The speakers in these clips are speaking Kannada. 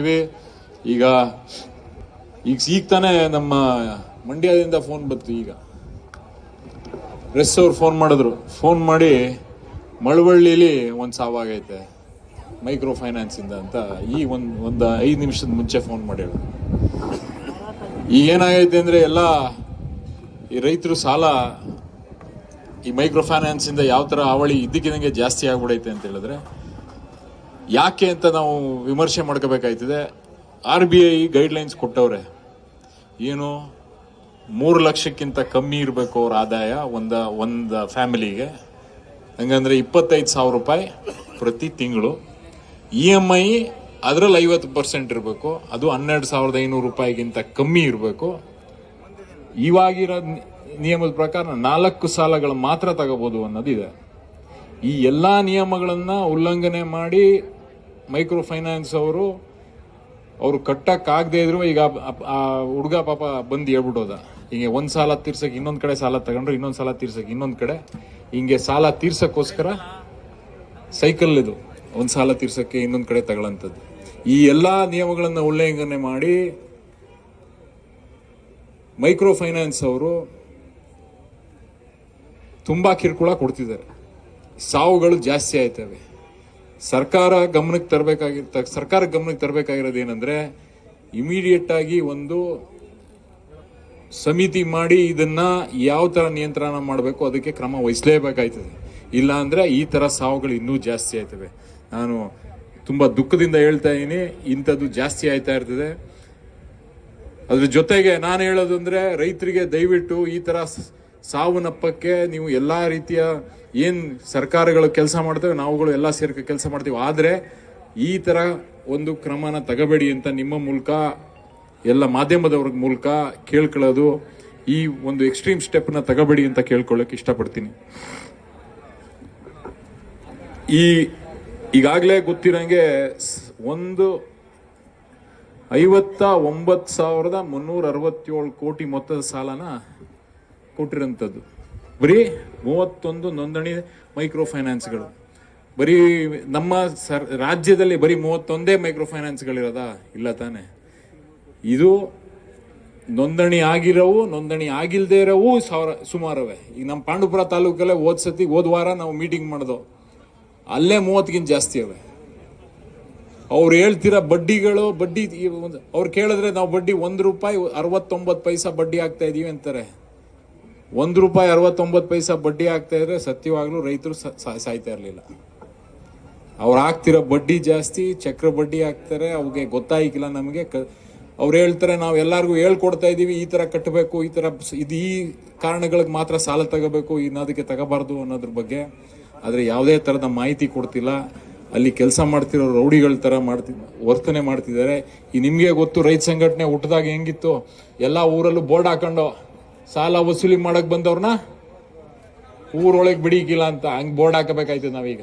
ಈಗ ಈಗ ಈಗ ತಾನೇ ನಮ್ಮ ಮಂಡ್ಯದಿಂದ ಫೋನ್ ಬಂತು ಈಗ. ರೆಸ್ ಅವ್ರು ಫೋನ್ ಮಾಡಿದ್ರು. ಫೋನ್ ಮಾಡಿ ಮಳವಳ್ಳಿಲಿ ಒಂದು ಸಾವಾಗೈತೆ ಮೈಕ್ರೋ ಫೈನಾನ್ಸ್ ಇಂದ ಅಂತ ಈ ಒಂದ್ ಒಂದು ಐದು ನಿಮಿಷದ ಮುಂಚೆ ಫೋನ್ ಮಾಡಿ ಹೇಳಿದ್ರು. ಈಗ ಏನಾಗೈತೆ ಅಂದ್ರೆ ಎಲ್ಲ ಈ ರೈತರು ಸಾಲ ಈ ಮೈಕ್ರೋ ಫೈನಾನ್ಸ್ ಇಂದ ಯಾವ ತರ ಅವಳಿ ಇದ್ದಕ್ಕಿದಂಗೆ ಜಾಸ್ತಿ ಆಗ್ಬಿಡೈತೆ ಅಂತ ಹೇಳಿದ್ರೆ ಯಾಕೆ ಅಂತ ನಾವು ವಿಮರ್ಶೆ ಮಾಡ್ಕೋಬೇಕಾಯ್ತದೆ? ಆರ್ ಬಿ ಐ ಗೈಡ್ಲೈನ್ಸ್ ಕೊಟ್ಟವ್ರೆ. ಏನು? ಮೂರು ಲಕ್ಷಕ್ಕಿಂತ ಕಮ್ಮಿ ಇರಬೇಕು ಅವ್ರ ಆದಾಯ ಒಂದ, ಒಂದು ಫ್ಯಾಮಿಲಿಗೆ. ಹಂಗಂದ್ರೆ ಇಪ್ಪತ್ತೈದು ಸಾವಿರ ರೂಪಾಯಿ ಪ್ರತಿ ತಿಂಗಳು. ಇ ಎಂ ಐ ಅದರಲ್ಲಿ ಐವತ್ತು ಪರ್ಸೆಂಟ್ ಇರಬೇಕು. ಅದು ಹನ್ನೆರಡು ಸಾವಿರದ ಐನೂರು ರೂಪಾಯಿಗಿಂತ ಕಮ್ಮಿ ಇರಬೇಕು. ಇವಾಗಿರೋ ನಿಯಮದ ಪ್ರಕಾರ ನಾಲ್ಕು ಸಾಲಗಳು ಮಾತ್ರ ತಗೋಬೋದು ಅನ್ನೋದಿದೆ. ಈ ಎಲ್ಲ ನಿಯಮಗಳನ್ನು ಉಲ್ಲಂಘನೆ ಮಾಡಿ ಮೈಕ್ರೋ ಫೈನಾನ್ಸ್ ಅವರು ಅವರು ಕಟ್ಟಕ್ಕಾಗದೇ ಇದ್ರು ಈಗ ಆ- ಹುಡುಗ ಪಾಪ ಬಂದು ಹೇಳ್ಬಿಟ್ಟೋದ. ಹಿಂಗೆ ಒಂದು ಸಾಲ ತೀರ್ಸಕ್ಕೆ ಇನ್ನೊಂದು ಕಡೆ ಸಾಲ ತಗೊಂಡ್ರು, ಇನ್ನೊಂದು ಸಾಲ ತೀರ್ಸಕ್ಕೆ ಇನ್ನೊಂದು ಕಡೆ. ಹಿಂಗೆ ಸಾಲ ತೀರ್ಸಕ್ಕೋಸ್ಕರ ಸೈಕಲ್ ಇದು. ಒಂದು ಸಾಲ ತೀರ್ಸಕ್ಕೆ ಇನ್ನೊಂದು ಕಡೆ ತಗೊಳ್ಳಂಥದ್ದು. ಈ ಎಲ್ಲ ನಿಯಮಗಳನ್ನು ಉಲ್ಲಂಘನೆ ಮಾಡಿ ಮೈಕ್ರೋ ಫೈನಾನ್ಸ್ ಅವರು ತುಂಬ ಕಿರುಕುಳ ಕೊಡ್ತಿದ್ದಾರೆ. ಸಾವುಗಳು ಜಾಸ್ತಿ ಆಯ್ತವೆ. ಸರ್ಕಾರ ಗಮನಕ್ಕೆ ತರಬೇಕಾಗಿರ್ತ, ಸರ್ಕಾರ ಗಮನಕ್ಕೆ ತರಬೇಕಾಗಿರೋದು ಏನಂದ್ರೆ ಇಮಿಡಿಯೇಟ್ ಆಗಿ ಒಂದು ಸಮಿತಿ ಮಾಡಿ ಇದನ್ನ ಯಾವ ತರ ನಿಯಂತ್ರಣ ಮಾಡಬೇಕು ಅದಕ್ಕೆ ಕ್ರಮ ವಹಿಸಲೇಬೇಕಾಯ್ತದೆ. ಇಲ್ಲ ಅಂದ್ರೆ ಈ ತರ ಸಾವುಗಳು ಇನ್ನೂ ಜಾಸ್ತಿ ಆಯ್ತವೆ. ನಾನು ತುಂಬಾ ದುಃಖದಿಂದ ಹೇಳ್ತಾ ಇದ್ದೀನಿ ಇಂಥದ್ದು ಜಾಸ್ತಿ ಆಯ್ತಾ ಇರ್ತದೆ. ಅದ್ರ ಜೊತೆಗೆ ನಾನು ಹೇಳೋದು ಅಂದ್ರೆ ರೈತರಿಗೆ ದಯವಿಟ್ಟು ಈ ಸ- ಸಾವನ್ನಪ್ಪಕ್ಕೆ ನೀವು ಎಲ್ಲ ರೀತಿಯ ಏನು ಸರ್ಕಾರಗಳು ಕೆಲಸ ಮಾಡ್ತೇವೆ, ನಾವುಗಳು ಎಲ್ಲ ಸೇರ್ಕ ಕೆಲಸ ಮಾಡ್ತೀವಿ. ಆದರೆ ಈ ಥರ ಒಂದು ಕ್ರಮನ ತಗಬೇಡಿ ಅಂತ ನಿಮ್ಮ ಮೂಲಕ, ಎಲ್ಲ ಮಾಧ್ಯಮದವ್ರ ಮೂಲಕ ಕೇಳ್ಕೊಳ್ಳೋದು ಈ ಒಂದು ಎಕ್ಸ್ಟ್ರೀಮ್ ಸ್ಟೆಪ್ನ ತಗಬೇಡಿ ಅಂತ ಕೇಳ್ಕೊಳ್ಳೋಕೆ ಇಷ್ಟಪಡ್ತೀನಿ. ಈ ಈಗಾಗಲೇ ಗೊತ್ತಿರೋಂಗೆ ಒಂದು ಐವತ್ತ ಒಂಬತ್ತು ಸಾವಿರದ ಮುನ್ನೂರ ಅರವತ್ತೇಳು ಕೋಟಿ ಮೊತ್ತದ ಸಾಲನ ಕೊಟ್ಟಿರೋಂಥದ್ದು ಬರೀ ಮೂವತ್ತೊಂದು ನೋಂದಣಿ ಮೈಕ್ರೋ ಫೈನಾನ್ಸ್ಗಳು ಬರೀ ನಮ್ಮ ಸರ್, ರಾಜ್ಯದಲ್ಲಿ ಬರೀ ಮೂವತ್ತೊಂದೇ ಮೈಕ್ರೋ ಫೈನಾನ್ಸ್ಗಳಿರೋದಾ ಇಲ್ಲ ತಾನೆ. ಇದು ನೋಂದಣಿ ಆಗಿರೋವು, ನೋಂದಣಿ ಆಗಿಲ್ಲದೇ ಇರೋವು ಸಾವಿರ, ಸುಮಾರವೇ. ಈಗ ನಮ್ಮ ಪಾಂಡುಪುರ ತಾಲೂಕಲ್ಲೇ ಹೋದ ಸತಿ, ಹೋದ ವಾರ ನಾವು ಮೀಟಿಂಗ್ ಮಾಡ್ದೋ, ಅಲ್ಲೇ ಮೂವತ್ತಿಗಿಂತ ಜಾಸ್ತಿ ಅವೆ. ಅವ್ರು ಹೇಳ್ತಿರೋ ಬಡ್ಡಿಗಳು, ಬಡ್ಡಿ ಅವ್ರು ಕೇಳಿದ್ರೆ ನಾವು ಬಡ್ಡಿ ಒಂದು ರೂಪಾಯಿ ಅರವತ್ತೊಂಬತ್ತು ಪೈಸಾ ಬಡ್ಡಿ ಆಗ್ತಾ ಇದೀವಿ ಅಂತಾರೆ. ಒಂದು ರೂಪಾಯಿ ಅರವತ್ತೊಂಬತ್ತು ಪೈಸ ಬಡ್ಡಿ ಆಗ್ತಾ ಇದ್ರೆ ಸತ್ಯವಾಗ್ಲೂ ರೈತರು ಸಾಯ್ತಾ ಇರಲಿಲ್ಲ. ಅವ್ರು ಹಾಕ್ತಿರೋ ಬಡ್ಡಿ ಜಾಸ್ತಿ, ಚಕ್ರ ಬಡ್ಡಿ ಹಾಕ್ತಾರೆ ಅವ್ರಿಗೆ ಗೊತ್ತಾಯ್ಕಿಲ್ಲ ನಮಗೆ. ಕ- ಅವ್ರು ಹೇಳ್ತಾರೆ, ನಾವು ಎಲ್ಲರಿಗೂ ಹೇಳ್ಕೊಡ್ತಾ ಇದ್ದೀವಿ ಈ ಥರ ಕಟ್ಟಬೇಕು ಈ ಥರ ಇದು ಈ ಕಾರಣಗಳಿಗೆ ಮಾತ್ರ ಸಾಲ ತಗೋಬೇಕು ಇನ್ನೋದಕ್ಕೆ ತಗೋಬಾರ್ದು ಅನ್ನೋದ್ರ ಬಗ್ಗೆ. ಆದರೆ ಯಾವುದೇ ಥರದ ಮಾಹಿತಿ ಕೊಡ್ತಿಲ್ಲ. ಅಲ್ಲಿ ಕೆಲಸ ಮಾಡ್ತಿರೋ ರೌಡಿಗಳ ಥರ ಮಾಡ್ತಿ, ವರ್ತನೆ ಮಾಡ್ತಿದ್ದಾರೆ. ಈ ನಿಮಗೆ ಗೊತ್ತು ರೈತ ಸಂಘಟನೆ ಹುಟ್ಟಿದಾಗ ಹೆಂಗಿತ್ತು? ಎಲ್ಲ ಊರಲ್ಲೂ ಬೋರ್ಡ್ ಹಾಕೊಂಡು ಸಾಲ ವಸೂಲಿ ಮಾಡಕ್ ಬಂದವ್ರನ್ನ ಊರೊಳಗೆ ಬಿಡಿಗಿಲ್ಲ ಅಂತ ಹಂಗೆ ಬೋರ್ಡ್ ಹಾಕಬೇಕಾಯ್ತದೆ ನಾವೀಗ.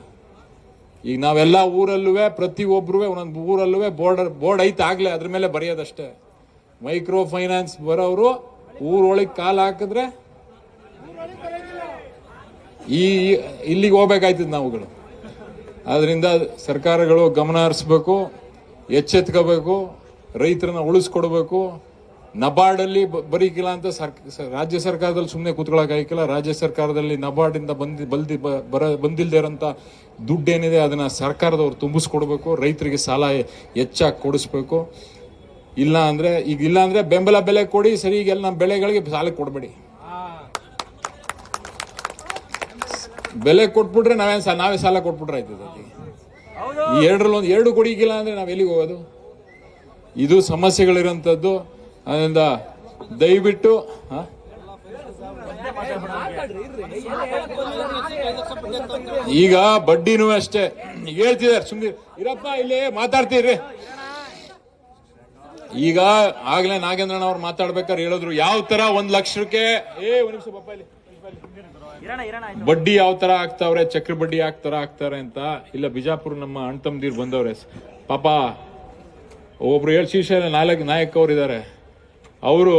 ಈಗ ನಾವೆಲ್ಲ ಊರಲ್ಲೂ ಪ್ರತಿ ಒಬ್ರು ಒಂದೊಂದು ಊರಲ್ಲೂ ಬೋರ್ಡ್ ಬೋರ್ಡ್ ಐತೆ ಆಗಲೇ, ಅದ್ರ ಮೇಲೆ ಬರೆಯೋದಷ್ಟೇ. ಮೈಕ್ರೋ ಫೈನಾನ್ಸ್ ಬರೋರು ಊರೊಳಗೆ ಕಾಲು ಹಾಕಿದ್ರೆ ಈ ಇಲ್ಲಿಗೆ ಹೋಗ್ಬೇಕಾಯ್ತದ ನಾವುಗಳು. ಆದ್ದರಿಂದ ಸರ್ಕಾರಗಳು ಗಮನ ಹರಿಸ್ಬೇಕು, ಎಚ್ಚೆತ್ಕೋಬೇಕು, ರೈತರನ್ನ ಉಳಿಸ್ಕೊಡ್ಬೇಕು. ನಬಾರ್ಡಲ್ಲಿ ಬರೀಕಿಲ್ಲ ಅಂತ ರಾಜ್ಯ ಸರ್ಕಾರದಲ್ಲಿ ಸುಮ್ಮನೆ ಕೂತ್ಕೊಳ್ಳೋಕ್ಕಾಗಿಲ್ಲ ರಾಜ್ಯ ಸರ್ಕಾರದಲ್ಲಿ ನಬಾರ್ಡಿಂದ ಬಂದು ಬಲ್ದಿ ಬರ ಬಂದಿಲ್ದೇ ಇರೋಂಥ ದುಡ್ಡೇನಿದೆ ಅದನ್ನು ಸರ್ಕಾರದವ್ರು ತುಂಬಿಸ್ಕೊಡ್ಬೇಕು. ರೈತರಿಗೆ ಸಾಲ ಹೆಚ್ಚಾಗಿ ಕೊಡಿಸ್ಬೇಕು. ಇಲ್ಲ ಅಂದರೆ, ಈಗ ಇಲ್ಲ ಅಂದರೆ ಬೆಂಬಲ ಬೆಲೆ ಕೊಡಿ, ಸರಿ ಈಗೆಲ್ಲ ನಮ್ಮ ಬೆಳೆಗಳಿಗೆ ಸಾಲ ಕೊಡಬೇಡಿ. ಬೆಲೆ ಕೊಟ್ಬಿಟ್ರೆ ನಾವೇ ನಾವೇ ಸಾಲ ಕೊಟ್ಬಿಟ್ರೆ ಆಯ್ತದೆ ಎರಡರಲ್ಲಿ ಒಂದು ಎರಡು ಕೊಡಿಗಿಲ್ಲ ಅಂದರೆ ನಾವು ಎಲ್ಲಿಗೆ ಹೋಗೋದು? ಇದು ಸಮಸ್ಯೆಗಳಿರೋಂಥದ್ದು. ಅದರಿಂದ ದಯವಿಟ್ಟು? ಈಗ ಬಡ್ಡಿನೂ ಅಷ್ಟೇ. ಹೇಳ್ತಿದ್ದಾರೆ ಸುಮ್ಮನೆ ಇರಪ್ಪ, ಇಲ್ಲಿ ಮಾತಾಡ್ತೀರಿ. ಈಗ ಆಗ್ಲೇ ನಾಗೇಂದ್ರಣ್ಣ ಅವ್ರು ಮಾತಾಡ್ಬೇಕಾದ್ರೆ ಹೇಳಿದ್ರು, ಯಾವ ತರ ಒಂದ್ ಲಕ್ಷಕ್ಕೆ, ಏ ಬಡ್ಡಿ ಯಾವ ತರ ಆಗ್ತಾವ್ರೆ, ಚಕ್ರ ಬಡ್ಡಿ ಯಾವ ತರ ಆಗ್ತಾರೆ ಅಂತ. ಇಲ್ಲ, ಬಿಜಾಪುರ ನಮ್ಮ ಅಣ್ಣ ತಮ್ಮದಿರು ಬಂದವ್ರೆ. ಪಾಪ ಒಬ್ರು ಹೇಳಿ ಶೀರ್ಷ ನಾಲ್ಕು ನಾಯಕ್ ಅವ್ರಿದ್ದಾರೆ. ಅವರು,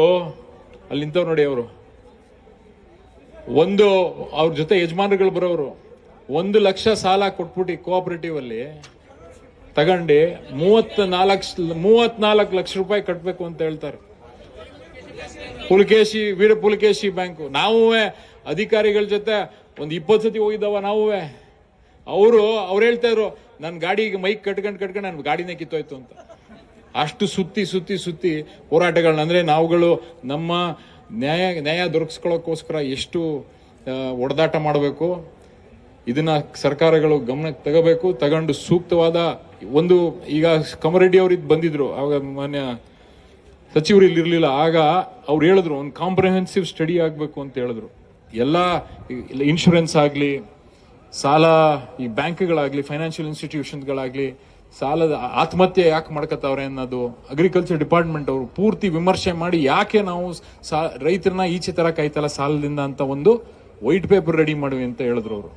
ಅಲ್ಲಿ ನಿಂತವ್ರು ನೋಡಿ ಅವರು. ಒಂದು, ಅವ್ರ ಜೊತೆ ಯಜಮಾನರುಗಳು ಬರೋರು ಒಂದು ಲಕ್ಷ ಸಾಲ ಕೊಟ್ಬಿಟ್ಟು ಕೋಆಪರೇಟಿವ್ ಅಲ್ಲಿ ತಗೊಂಡು ಮೂವತ್ತ ನಾಲ್ಕು ಮೂವತ್ನಾಲ್ಕು ಲಕ್ಷ ರೂಪಾಯಿ ಕಟ್ಟಬೇಕು ಅಂತ ಹೇಳ್ತಾರೆ. ಪುಲಕೇಶಿ, ವೀರ ಪುಲಕೇಶಿ ಬ್ಯಾಂಕು ನಾವು ಅಧಿಕಾರಿಗಳ ಜೊತೆ ಒಂದು ಇಪ್ಪತ್ತು ಸತಿ ಹೋಗಿದ್ದಾವ ನಾವು ಅವರು, ಅವ್ರು ಹೇಳ್ತಾ ಇದ್ರು ನನ್ನ ಗಾಡಿಗೆ ಮೈಕ್ ಕಟ್ಕೊಂಡು ಕಟ್ಕೊಂಡು ನನ್ನ ಗಾಡಿನೇ ಕಿತ್ತೋಯ್ತು ಅಂತ. ಅಷ್ಟು ಸುತ್ತಿ ಸುತ್ತಿ ಸುತ್ತಿ ಹೋರಾಟಗಳನ್ನ, ಅಂದರೆ ನಾವುಗಳು ನಮ್ಮ ನ್ಯಾಯ ನ್ಯಾಯ ದೊರಕಿಸ್ಕೊಳ್ಳೋಕ್ಕೋಸ್ಕರ ಎಷ್ಟು ಒಡೆದಾಟ ಮಾಡಬೇಕು, ಇದನ್ನ ಸರ್ಕಾರಗಳು ಗಮನಕ್ಕೆ ತಗೋಬೇಕು, ತಗೊಂಡು ಸೂಕ್ತವಾದ ಒಂದು, ಈಗ ಕಮರೆಡ್ಡಿ ಅವ್ರಿದ್ ಬಂದಿದ್ರು ಆವಾಗ ಮಾನ್ಯ ಸಚಿವರು ಇಲ್ಲಿ ಇರಲಿಲ್ಲ, ಆಗ ಅವ್ರು ಹೇಳಿದ್ರು, ಒಂದು ಕಾಂಪ್ರಹೆನ್ಸಿವ್ ಸ್ಟಡಿ ಆಗಬೇಕು ಅಂತ ಹೇಳಿದ್ರು. ಎಲ್ಲ, ಇನ್ಶೂರೆನ್ಸ್ ಆಗಲಿ, ಸಾಲ, ಈ ಬ್ಯಾಂಕ್ಗಳಾಗಲಿ ಫೈನಾನ್ಷಿಯಲ್ ಇನ್ಸ್ಟಿಟ್ಯೂಷನ್ಗಳಾಗ್ಲಿ ಸಾಲದ ಆತ್ಮಹತ್ಯೆ ಯಾಕೆ ಮಾಡ್ಕೋತಾವ್ರೆ ಅನ್ನೋದು ಅಗ್ರಿಕಲ್ಚರ್ ಡಿಪಾರ್ಟ್ಮೆಂಟ್ ಅವರು ಪೂರ್ತಿ ವಿಮರ್ಶೆ ಮಾಡಿ ಯಾಕೆ ನಾವು ಸಾ ರೈತರನ್ನ ಈಚೆ ತರ ಕಾಯ್ತಲ್ಲ ಸಾಲದಿಂದ ಅಂತ ಒಂದು ವೈಟ್ ಪೇಪರ್ ರೆಡಿ ಮಾಡಿ ಅಂತ ಹೇಳಿದ್ರು ಅವರು.